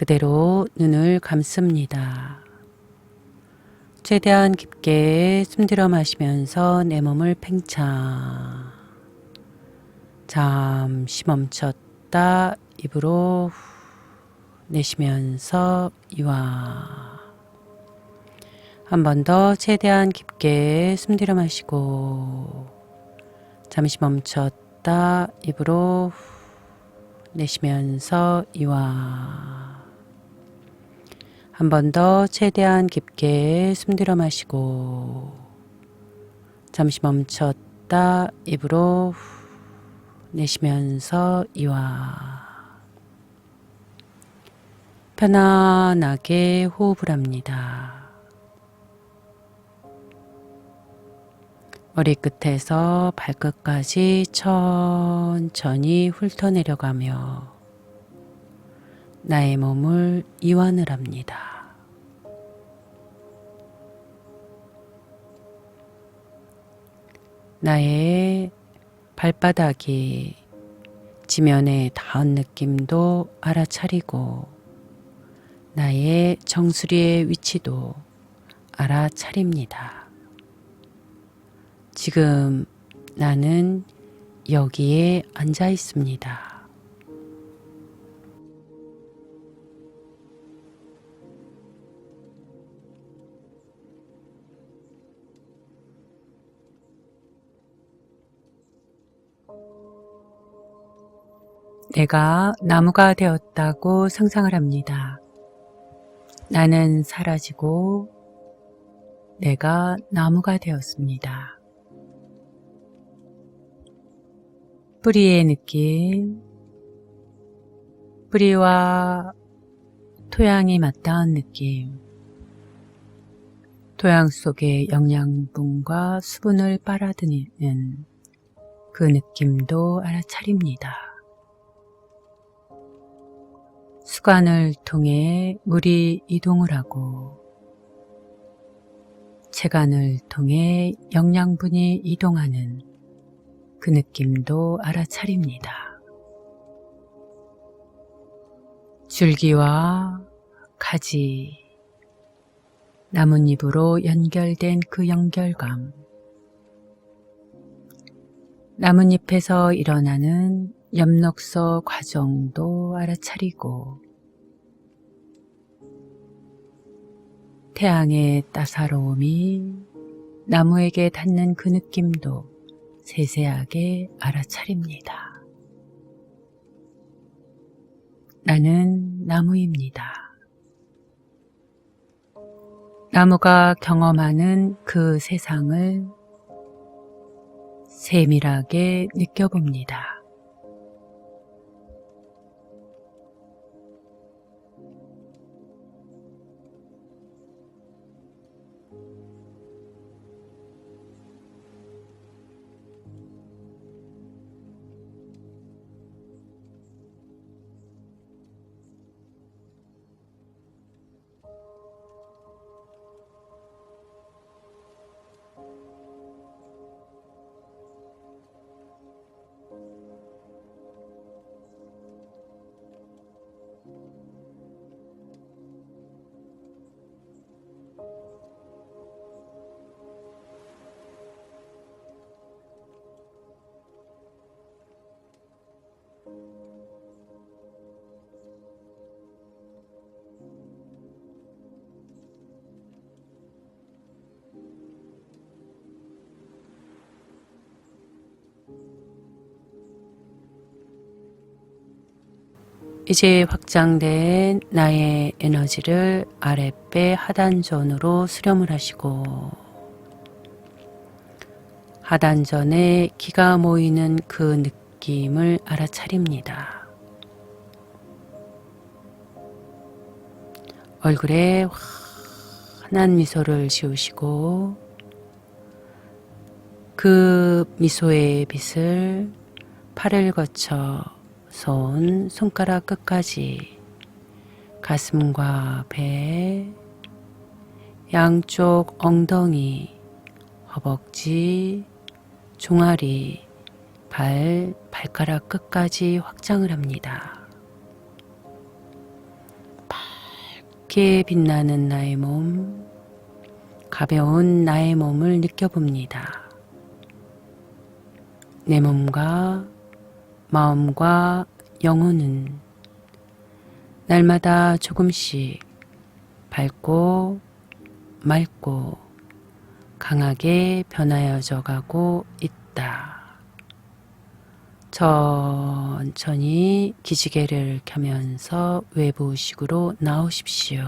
그대로 눈을 감습니다. 최대한 깊게 숨들여 마시면서 내 몸을 팽창. 잠시 멈췄다 입으로 후 내쉬면서 이완. 한번 더 최대한 깊게 숨들여 마시고 잠시 멈췄다 입으로 후 내쉬면서 이완. 한 번 더 최대한 깊게 숨 들여 마시고 잠시 멈췄다 입으로 후 내쉬면서 이완. 편안하게 호흡을 합니다. 머리끝에서 발끝까지 천천히 훑어내려가며 나의 몸을 이완을 합니다. 나의 발바닥이 지면에 닿은 느낌도 알아차리고 나의 정수리의 위치도 알아차립니다. 지금 나는 여기에 앉아 있습니다. 내가 나무가 되었다고 상상을 합니다. 나는 사라지고 내가 나무가 되었습니다. 뿌리의 느낌, 뿌리와 토양이 맞닿은 느낌, 토양 속의 영양분과 수분을 빨아들이는 그 느낌도 알아차립니다. 수관을 통해 물이 이동을 하고 체관을 통해 영양분이 이동하는 그 느낌도 알아차립니다. 줄기와 가지, 나뭇잎으로 연결된 그 연결감, 나뭇잎에서 일어나는 엽록소 과정도 알아차리고 태양의 따사로움이 나무에게 닿는 그 느낌도 세세하게 알아차립니다. 나는 나무입니다. 나무가 경험하는 그 세상을 세밀하게 느껴봅니다. 이제 확장된 나의 에너지를 아랫배 하단전으로 수렴을 하시고 하단전에 기가 모이는 그 느낌을 알아차립니다. 얼굴에 환한 미소를 지우시고 그 미소의 빛을 팔을 거쳐 손, 손가락 끝까지 가슴과 배, 양쪽 엉덩이, 허벅지, 종아리, 발, 발가락 끝까지 확장을 합니다. 밝게 빛나는 나의 몸, 가벼운 나의 몸을 느껴봅니다. 내 몸과 마음과 영혼은 날마다 조금씩 밝고 맑고 강하게 변하여져 가고 있다. 천천히 기지개를 켜면서 외부식으로 나오십시오.